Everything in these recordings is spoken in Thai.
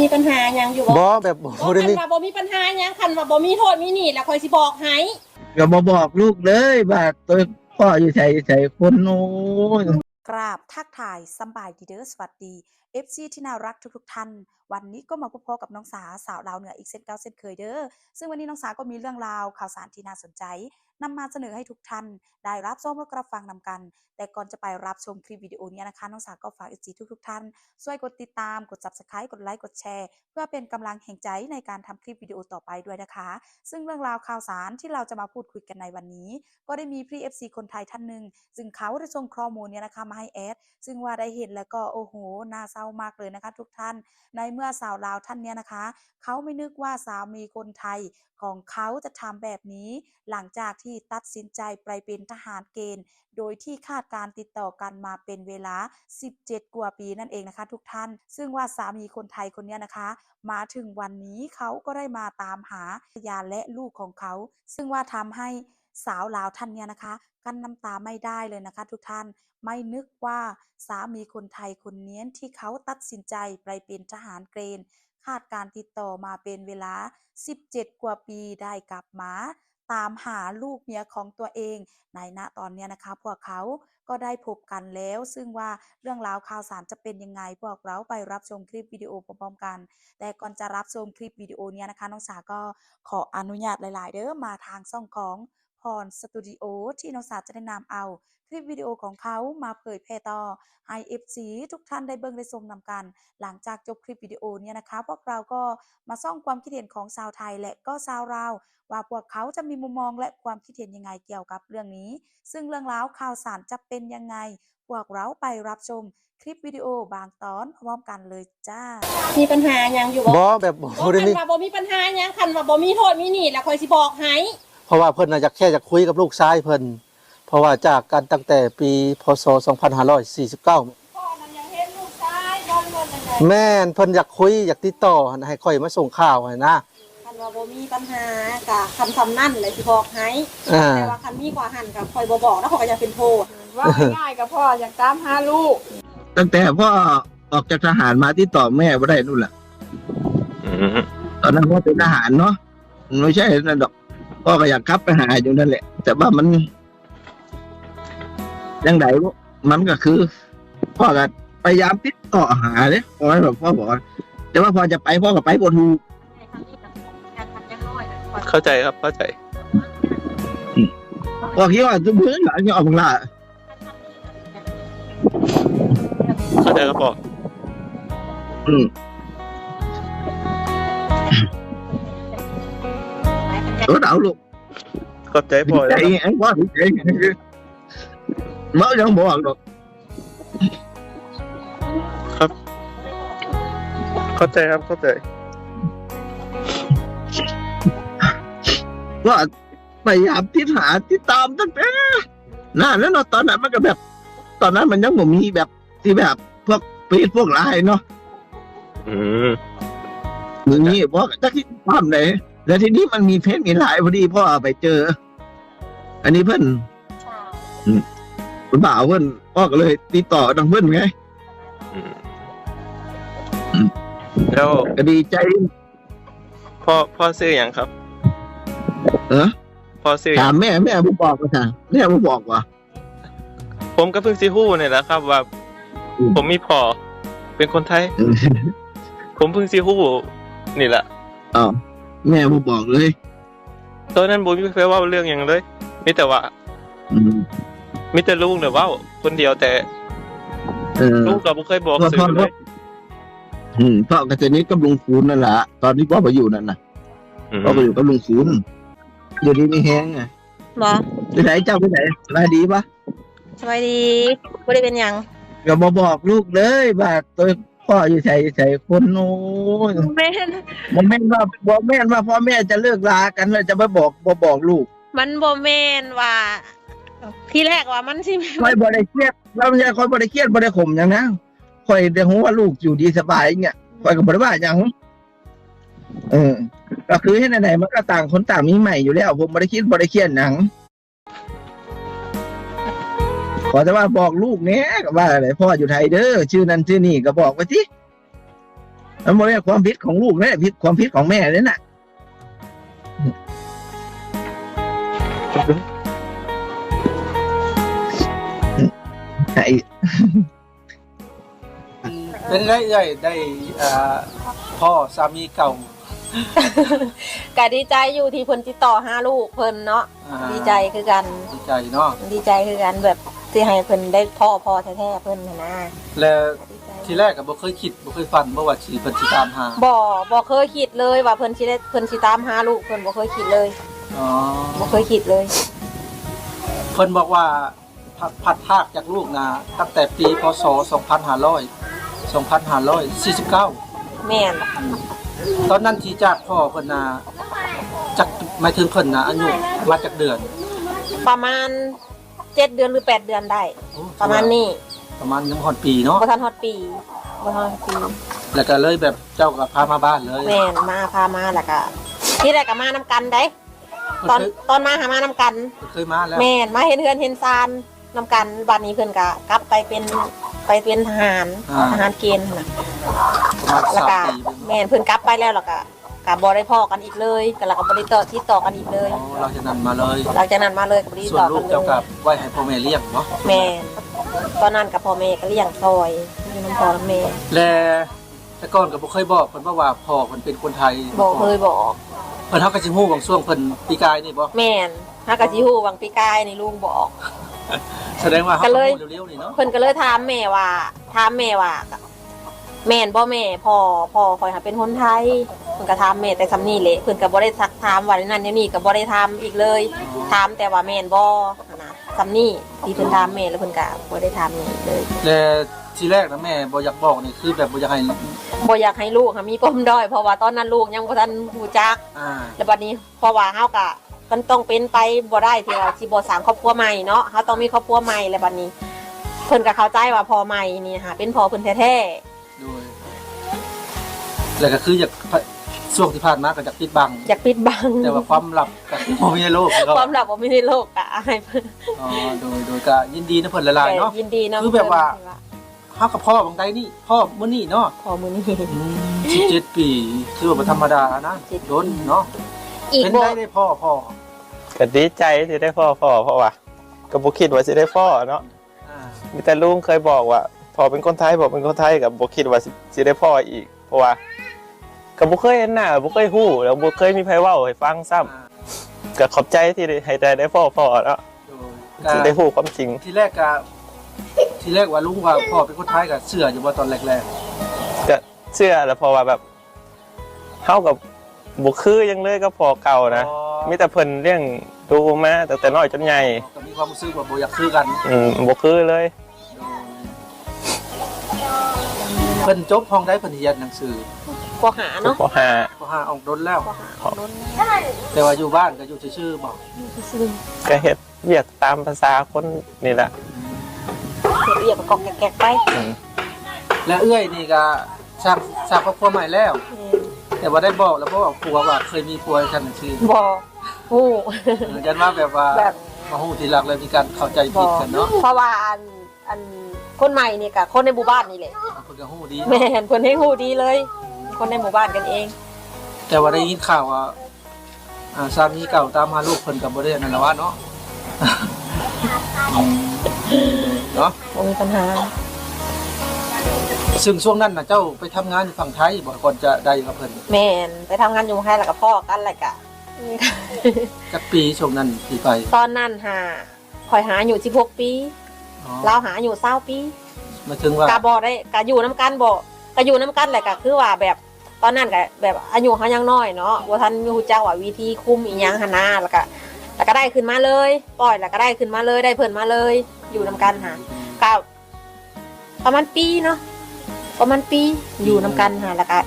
มีปัญหาหยังอยู่บ่บ่แบบบ่บ่ได้คันมีว่าบ่มีปัญหาหยังคันว่าบ่มีโทษมีหนี้แล้วคอยสิบอกให้ก็มาบอกลูกเลยว่าตัวพ่ออยู่ใส่ใส่คนโน้น กราบทักทายสำบายดีเด้อสวัสดี FC ที่น่ารักทุกๆท่าน วันนี้ก็มาพบกับน้องสาสาวลาวเหนืออีกเช่นเก่าเช่นเคยเด้อซึ่งวันนี้น้องสาก็มีเรื่องราวข่าวสารที่น่าสนใจ นำมาเสนอให้ทุกท่าน ได้รับชมและรับฟังนำกัน แต่ก่อนจะไปรับชมคลิปวิดีโอนี้นะคะน้องสาวก็ฝาก FC ทุกๆท่าน ช่วยกดติดตาม กด Subscribe กดไลค์ กดแชร์ เพื่อเป็นกำลังแห่งใจในการทำคลิปวิดีโอต่อไปด้วยนะคะ ซึ่งเรื่องราวข่าวสารที่เราจะมาพูดคุยกันในวันนี้ ก็ได้มีพี่ FC คนไทยท่านหนึ่งซึ่งเขาได้ส่งข้อมูลเนี่ยนะคะมาให้แอด ซึ่งว่าได้เห็นแล้วก็โอ้โหน่าเศร้ามากเลยนะคะ ทุกท่าน ในเมื่อสาวลาวท่านเนี้ยนะคะ เขาไม่นึกว่าสามีคนไทยของเขาจะทำแบบนี้ หลังจากที่ตัดสินใจไปเป็นทหารเกณฑ์ โดยที่คาดการติดต่อกันมาเป็นเวลา 17 กว่าปีนั่นเองนะคะทุกท่าน ซึ่งว่าสามีคนไทยคนนี้นะคะ มาถึงวันนี้เขาก็ได้มาตามหาภรรยาและลูกของเขา ซึ่งว่าทำให้สาวลาวท่านเนี้ยนะคะ กั้นน้ำตาไม่ได้เลยนะคะ ทุกท่านไม่นึกว่าสามีคนไทยคนนี้ที่เขาตัดสินใจไปเป็นทหารเกณฑ์คาดการติดต่อมาเป็นเวลา 17 กว่าปีได้กลับมา ตามหาลูกเมียของตัวเองในณตอนนี้นะคะ พวกเขาก็ได้พบกันแล้ว ซึ่งว่าเรื่องราวข่าวสารจะเป็นยังไง พวกเราไปรับชมคลิปวิดีโอพร้อมๆกัน แต่ก่อนจะรับชมคลิปวิดีโอเนี้ยนะคะน้องสาก็ขออนุญาตหลาย ๆ เด้อมาทางช่องของ พรสตูดิโอที่น้องสาจะได้นำเอา คลิปวิดีโอของเขามาเผยแพร่ต่อให้ FC ทุกท่านได้เบิ่งได้ชมนำกัน หลังจากจบคลิปวิดีโอเนี่ยนะคะ พวกเราก็มาซ่องความคิดเห็นของชาวไทยและก็ชาวลาว ว่าพวกเขาจะมีมุมมองและความคิดเห็นยังไงเกี่ยวกับเรื่องนี้ ซึ่งเรื่องราวข่าวสารจะเป็นยังไงพวกเราไปรับชมคลิปวิดีโอบางตอนพร้อมกันเลยจ้า มีปัญหาหยังอยู่บ่บ่แบบบ่บ่ได้คันมีว่าบ่มีปัญหาหยังคันว่าบ่มีโทษมีหนี้แล้วคอยสิบอกให้ เพราะว่าเพิ่นน่ะอยากแค่อยากคุยกับลูกชายเพิ่นเพราะว่าจากกันตั้งแต่ปีพศ 2549 พ่อนั้นยังเห็นลูกชายบ่เงินจังไดแม่นเพิ่นอยากคุยอยากติดต่อให้ค่อยมาส่งข่าวให้นะ คันว่าบ่มีปัญหาก็คำคำนั่นเลยสิบอกให้อ่า แต่ว่าคันมีกว่าหันก็คอยบ่บอกแล้วเขาก็จะเป็นโทษ ว่าง่ายๆกับพ่ออยากตามหาลูก ตั้งแต่พ่อออกจากทหารมาที่ต่อแม่ไม่ได้นู่นแหละอืม ตอนนั้นพ่อเป็นทหารเนาะมันไม่ใช่นั่นดอก พ่อก็อยากกลับไปหาอยู่นั่นแหละ แต่ว่ามันยังไงมันก็คือพ่อก็พยายามติดต่อหาเลยพ่อแบบพ่อบอกว่าแต่ว่าพอจะไปพ่อก็ไปบนทูเข้าใจครับเข้าใจพ่อคิดว่าจะเบื่อหลังจะออกมาละเข้าใจครับพ่ออืม รถเอาลูกเข้าใจพ่อใจแล้วครับไอ้พ่อถึงใจเมื่อยังบอกหรอกเข้าใจครับเข้าใจ ว่าพยายามที่หาที่ตามตั้งแต่นานแล้วเนาะตอนนั้นมันก็แบบ ตอนนั้นมันยังบ่มีแบบที่แบบพวกเฟซพวกไลน์เนาะอืมอย่างนี้พ่อก็จะคิดความไหน แล้วทีนี้มันมีเพจมีไลน์พอดีพ่อไปเจอ อันนี้เพื่อนอืมคุณบ่าวเพื่อนพ่อก็เลย ติดต่อทางเพื่อนไงอืมอืมแล้วก็ดีใจพ่อพ่อซื้ออย่างครับ เออพ่อซื้อหยัถางมแม่แม่ผู้บอกว่าค่ะแม่ผู้บอกว่า ผมก็เพิ่งซีฮู้เนี่ยแหละครับ ว่าอืมผมมีพ่อเป็นคนไทย ผมเพิ่งซีฮู้นี่แหละอ้าว แม่ผู้บอกเลยตอนนั้นผมไม่เคยเว่าเรื่องอย่างเลยมีแต่ว่าอืมมีแต่ลูกเนี่ยเว่าคนเดียวแต่เออ ลูกเราไม่เคยบอกพ่อสื่พ่ออเลย อืมพ่อกับเจนิดกับลุงคูนนั่นแหละตอนที่พ่อไปอยู่นั่นน่ะอืมพ่อไปอยู่กับลุงคูนอยู่ดีไม่แห้งไงบ่ไปไหนเจ้าไปไหนสบายดีปะสบายดีบ่ได้เป็นหยังก็มาบอกลูกเลยว่าตัว พ่ออยู่ใส่ใส่คนโน้นแม่นบ่แม่นว่าบ่แม่นว่าพ่อแม่จะเลิกลากันแล้วจะมาบอกบ่บอกลูกมันบ่แม่นว่า ที่แรกว่ามันสิค่อยบ่ได้เครียดเราไม่ใช่ค่อยบ่ได้เครียดบ่ได้ข่มหยังนะค่อยได้ฮู้ว่าลูกอยู่ดีสบายเงี้ยค่อยก็บ่ได้ว่าหยังเออก็คือให้ไหนๆมันก็ต่างคนต่างมีใหม่อยู่แล้ว ผมบ่ได้คิดบ่ได้เครียดหยังข อแต่ว่าบอกลูกเนี้ยก็ว่าอะไรพ่ออยู่ไทยเด้อชื่อนั้นชื่อนี่ก็บอกไปสิมันไม่ใช่ความผิดของลูกนะผิดความผิดของแม่เลยน่ะไอ้เป็นได้ใหญ่ได้อ่าพ่อสามีเก่า ก็ดีใจอยู่ที่เพิ่นติดต่อหาลูกเพิ่นเนาะอ่าดีใจคือกัน ดีใจเนาะ ดีใจคือกันแบบ ที่ให้เพิ่นได้พ่อพ่อแท้ๆเพิ่นน่ะนะแล้วดีใจ ทีแรกก็บ่เคยคิดบ่เคยฝันบ่ว่าสิเพิ่นสิตามหาบ่บ่เคยคิดเลยว่าเพิ่นสิได้เพิ่นสิตามหาลูกเพิ่นบ่เคยคิดเลยอ๋อบ่เคยคิดเลย เพิ่นบอกว่าพัดพัดภาคจากลูกนะตั้งแต่ปีพศ2500 2549แม่นอืมตอนนั้นที่จากพ่อเพิ่นนะจักหมายถึงเพิ่นนะอายุมาจากเดือนประมาณ เจ็ดเดือนหรือแปดเดือนได้ โอ้ประมาณนี้ประมาณยังฮอดปีเนาะ บ่ทันฮอดปีบ่ทันฮอดปี แล้วก็เลยแบบเจ้าก็พามาบ้านเลยแม่นมาพามาแล้วก็ที่แรกก็มานํกันได้ ตอนเพิ่นตอนมาหามานํกัน เคยเคยมาแล้วแม่นมาเห็นเฮือนเห็นซานนำกันบัดนี้เพิ่นก็กลับไปเป็นไปเป็นทหารทหารเกณฑ์น่ะประมาณแล้วสามก็ปีแม่นเพิ่นกลับไปแล้วแล้วก็ ก็บ่ได้พ้อกันอีกเลยก็แล้วก็บ่ได้ต่อที่ต่อกันอีกเลยอ๋อเราจะนั้นมาเลยหลังจากนั้นมาเลยก็บ่ได้ส่วนต่อลูกักนเลเจ้ายกับไว้ให้พ่อแม่เลี้ยงเนาะแม่นตอนนั้นกับพ่อแม่ก็เลี้ยงซอยอยู่น้ำพ่อน้ำแม่และแต่ก่อนก็บ่เคยบอกเพิ่นว่าว่าพ่อเพิ่นเป็นคนไทยบ่เคยบอก เพิ่นเฮาก็สิฮู้บางช่วงเพิ่นปีกายนี่บ่แม่นฮักกะสิฮู้วังปีกายนี่ลุงบอก แสดงว่าเฮาก็เลย ฮู้เร็วๆนี่เนาะเพิ่นก็เลยถามแม่ว่าถามแม่ว่า แม่นบ่แม่พ่อพ่อคอยหาเป็นคนไทยเพิ่นก็ถามแม่แต่ซำนี้แหละเพิ่นก็บ่ได้ซักถามว่านั่นอย่างนี้ก็บ่ได้ถามอีกเลยถามแต่ว่าแม่นบ่นะซำนี้ที่เพิ่นถามแม่แล้วเพิ่นก็บ่ได้ถามอีกเลยและทีแรกนะแม่บ่อยากบอกนี่คือแบบบ่อยากให้บ่อยากให้ลูกค่ะมีปมด้อยเพราะว่าตอนนั้นลูกยังบ่ทันรู้จักอ่าแล้วบัดนี้เพราะว่าเฮาก็มันต้องเป็นไปบ่ได้ที่ว่าสิบ่สร้างครอบครัวใหม่เนาะเฮาต้องมีครอบครัวใหม่แล้วบัดนี้ เพิ่นก็เข้าใจว่าพ่อใหม่นี่ค่ะเป็นพ่อเพิ่นแท้ โดย แล้วก็คืออยากช่วงที่ผ่านมาก็อยากปิดบังๆอยากปิดบัง แต่ว่าความลับก็บ่มีในโลกก็ความลับบ่มีในโลกอะให้เพิ่นอ๋อโดยโดยก็ยินดีนะเพิ่นหลายๆเนาะ ยินดีเนาะคือแบบว่า เฮากับพ่อบางใดนี่ พ่อมื้อนี้เนาะพ่อมื้อนี้อืม17ปีคือว่าบ่ธรรมดานะโดนเนาะอีกเป็นบ่ได้ได้พ่อพ่อก็ดีใจที่ได้พ่อพ่อเพราะว่าก็บ่คิดว่าสิได้พ่อเนาะอ่า มีแต่ลุงเคยบอกว่า พ่อเป็นคนไทยพ่อเป็นคนไทยก็บ่คิดว่าสิสิได้พ่ออีก เพราะว่าก็บ่เคยเห็นหน้าบ่เคยฮู้แล้วบ่เคยมีไผเว้าให้ฟังซ้ำก็ขอบใจที่ได้ให้ได้ได้พ่อพ่อเนาะโดยสิได้ฮู้ความจริง ทีแรกก็ทีแรกว่าลุงว่าพ่อเป็นคนไทยก็เชื่ออยู่ว่าตอนแรกก็เชื่อแล้วเพราะว่าแบบเฮากับบ่คือหยังเลยก็พอเก่าๆนะอ๋อมีแต่เพิ่นเลี้ยงดูมาตั้งแต่น้อยจนใหญ่ก็มีความรู้สึกว่าบ่อยากคือกัน อืมบ่คือเลย เพิ่นจบห้องได้เพิ่นเรียนหนังสือบ่หาเนาะพอหาก็หาออกดนแล้วบ่หาล้นแต่ว่าอยู่บ้านก็อยู่ซื่อๆบ่ซื่อก็เฮ็ดเวียกตามภาษาคนนี่แหละๆเฮ็ดเรียกก็กอกแกกๆไปอืมและเอื้อยนี่ก็สร้างสร้างครอบครัวใหม่แล้วแต่ว่าได้บอกแล้วเพราะว่าผัวว่าเคยมีผัวกันหนังสือบ่ฮู้ เออยันว่าแบบว่าแบบ มาฮู้ทีหลังเลยมีการเข้าใจบผิอดกันเนาะเพราะว่าอัน อันคนใหม่นี่กับคนในหมู่บ้านนี่แหละเพิ่นก็ฮู้ดี แม่เห็นคนให้ฮู้ดีเลย คนในหมู่บ้านกันเอง แต่ว่าได้ยินข่าวว่าอ่าสามีเก่าตามหาลูกเพิ่นก็บ่ได้นั่นล่ะว่าเนาะอืมเนาะบ่มีปัญหา ซึ่งช่วงนั้นน่ะเจ้าไปทำงานอยู่ฝั่งไทยบ่ก่อนจะได้กับเพิ่นแม่นไปทำงานอยู่ไทยแล้วกับพ่อกันแหละกะ จักปีช่วงนั้นที่ไป ตอนนั้นหาคอยหาอยู่16ปีอ๋อ เราหาอยู่20ปีหมายถึงว่ากะบ่ได้กะอยู่น้ำกันบ่กะอยู่น้ำกันแหละกะคือว่าแบบตอนนั้นกะแบบอายุเขายังน้อยเนาะบ่ทันมีฮู้จักว่าวิธีคุมอีหยังหั่นนะแล้วก็แล้วก็ได้ขึ้นมาเลยปล่อยแล้วก็ได้ขึ้นมาเลยได้เพิ่นมาเลย อยู่น้ำกันหาก็ประมาณปีเนาะประมาณปีอยู่นำกันค่ะแล้วก็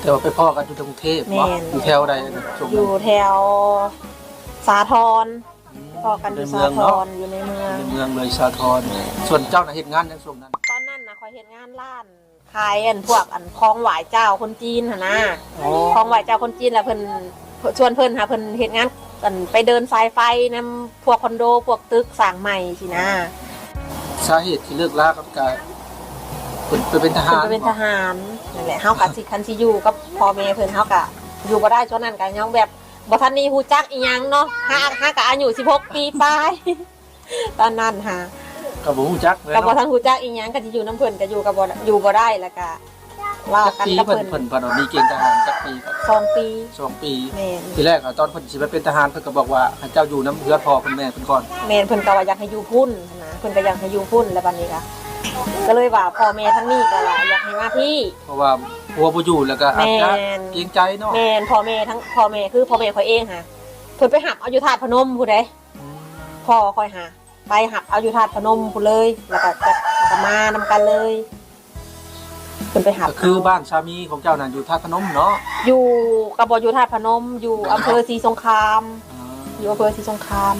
แต่ว่าไปพ่อกันอยู่ที่กรุงเทพแม่บ่นอยู่แถวใดนะช่วงอนั้นยู่แถวสาทรม พอกันอในยู่เมืสาองทเนาะรอยู่ในเมือง ในเมืองเลยสาทรส่วนเจ้าน่ะเฮ็ดงานในช่วงนั้น ตอนนั้นนะคอยเห็นงานร้านขายอันพวกอันคลองหวายเจ้าคนจีนหั่นนะอ๋อ คลองหวายเจ้าคนจีนแล้วเพิ่นชวนเพิ่นหาเพิ่นเฮ็ดงานกันไปเดินสายไฟนํพวกคอนโดพวกตึกสร้างใหม่สินะสาเหตุที่เลิกลากับการเพิ่นไปเป็นทเพิ่นหารไปเป็นทหารอนั่นแหละเฮาก็สิคันสิอยู่กับพ่อแม่เพิ่นเฮาก็อยู่บ่ได้ช่วงนั้นก็ยังแบบ บ่ทันนี่ฮู้จักอีหยังเนาะหาหาก็อายุ16 ปีปลายตอนนั้นหาก็บ่ฮู้จักเลยก็บ่เนาะทันฮู้จักอีหยังก็สิอยู่นํเพิ่นก็อยู่ก็บ่อยู่บ่ได้แล้วก็ว่าจักกันปีกับเพิ่นเพิ่นเพิ่นเพิ่นว่ามีเกณฑ์ทหารจักปีก่อนสองปีสองปี แม่นทีแรกอะตอนเพิ่นสิไปเป็นทหารเพิ่นก็บอกว่าให้เจ้าอยู่น้ำเพื่อนพ่อเพิ่นแม่เพิ่นก่อน แม่นเพิ่นก็ว่าอยากให้อยู่พุ่นนะเพิ่นก็อยากให้อยู่พุ่นแล้วบัดนี้ก็ ก็เลยว่าพ่อแม่ทั้งนี้ก็ว่าอยากให้มาพี่ เพราะว่าผัวบ่อยู่แล้วก็อาจจะแม่น เกรงใจเนาะแม่นพ่อแม่ทั้งพ่อแม่คือพ่อแม่ข่อยเองค่ะเพิ่นไปหับเอาอยู่ธาตุพนมผู้ใดอืมพ่อข่อยหาไปหับเอาอยู่ธาตุพนมผู้เลย แล้วก็จะแล้วก็มานำกันเลยเพิ่นไปหับก็คือบ้านสามีของเจ้านั่นอยู่ท่าขนมเนาะอยู่กับบ่อยู่ธาตุพนม อยู่อำเภอศรีสงครามอ่าอยู่อำเภอศรีสงคราม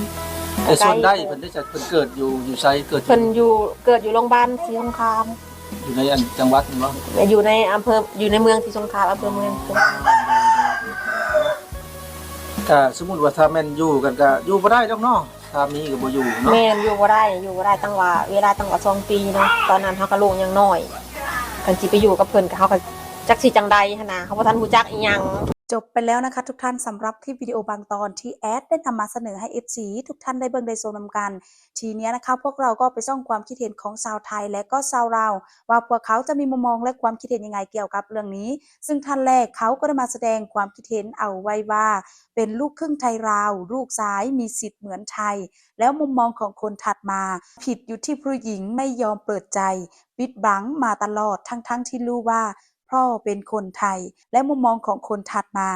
แต่ส่วนได้เพิ่นได้จะเพิ่นเกิดอยู่อยู่ไสเกิดอยู่เพิ่นอยู่เกิดอยู่โรงพยาบาลศรีสงครามอยู่ในอันจังหวัดนี่บ่อยู่ในอำเภออยู่ในเมืองศรีสงครามอำเภอเมืองศรีสงครามก็สมมุติว่าถ้าแม่นอยู่กันก็อยู่บ่ได้ดอกเนาะสามีก็บ่อยู่เนาะแม่นอยู่บ่ได้อยู่บ่ได้ตั้งว่าเวลาตั้งว่าสองปีเนาะตอนนั้นเฮาก็ลูกยังน้อยคันสิไปอยู่กับเพิ่นก็เฮาก็จักสิจังใดหันนะเขาบ่ทันฮู้จักอีหยัง จบไปแล้วนะคะทุกท่านสำหรับคลิปวิดีโอบางตอนที่แอดได้นำมาเสนอให้ FC ทุกท่านได้เบิ่งได้ชมนำกัน ทีนี้นะคะพวกเราก็ไปส่องความคิดเห็นของชาวไทยและก็ชาวลาว่าพวกเขาจะมีมุมมองและความคิดเห็นยังไงเกี่ยวกับเรื่องนี้ ซึ่งท่านแรกเขาก็ได้มาแสดงความคิดเห็นเอาไว้ว่า เป็นลูกครึ่งไทยลาว ลูกซ้ายมีสิทธิ์เหมือนไทย แล้วมุมมองของคนถัดมา ผิดอยู่ที่ผู้หญิงไม่ยอมเปิดใจปิดบังมาตลอดทั้งๆที่รู้ว่า พ่อเป็นคนไทย และมุมมองของคนถัดมา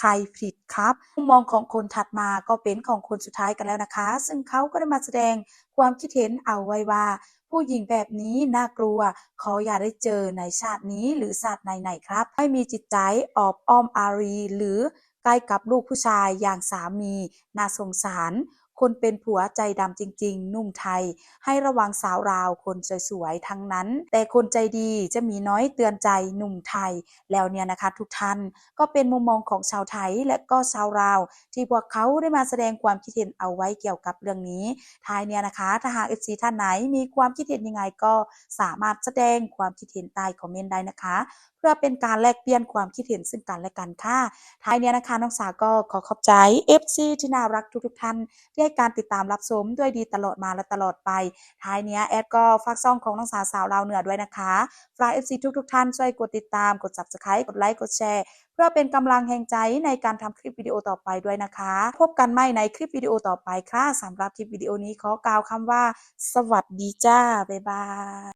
ใครผิดครับ มุมมองของคนถัดมาก็เป็นของคนสุดท้ายกันแล้วนะคะ ซึ่งเขาก็ได้มาแสดงความคิดเห็นเอาไว้ว่า ผู้หญิงแบบนี้น่ากลัว ขออย่าได้เจอในชาตินี้หรือชาติไหนๆครับ ไม่มีจิตใจออบอ้อมอารี หรือใกล้กับลูกผู้ชายอย่างสามีน่าสงสาร คนเป็นผัวใจดำจริง ๆ นุ่มไทย ให้ระวังสาวราวคนสวยๆทั้งนั้น แต่คนใจดีจะมีน้อยเตือนใจหนุ่มไทย แล้วเนี่ยนะคะทุกท่านก็เป็นมุมมองของชาวไทยและก็ชาวราว ที่พวกเขาได้มาแสดงความคิดเห็นเอาไว้เกี่ยวกับเรื่องนี้ท้ายเนี่ยนะคะถ้าหาก FC ท่านไหนมีความคิดเห็นยังไงก็สามารถแสดงความคิดเห็นใต้คอมเมนต์ได้นะคะ พื่อเป็นการแลกเปลี่ยนความคิดเห็นซึ่งกันและกันค่ะท้ายนี่ยนะคะน้องสาวก็ขอขอบใจ FC ที่น่ารักทุกๆท่านที่ให้การติดตามรับชมด้วยดีตลอดมาและตลอดไป ท้ายนี้แอดก็ฝากซ่องของน้องสาวสาวลาเหนือด้วยนะคะฝาก FC ทุกๆท่านช่วยกดติดตามกด subscribe กดไลค์กดแชร์เพื่อเป็นกำลังแห่งใจในการทำคลิปวิดีโอต่อไปด้วยนะคะ พบกันใหม่ในคลิปวิดีโอต่อไปค่ะสำหรับคลิปวิดีโอนี้ขอกล่าวคำว่า สวัสดีจ้า บ๊ายบาย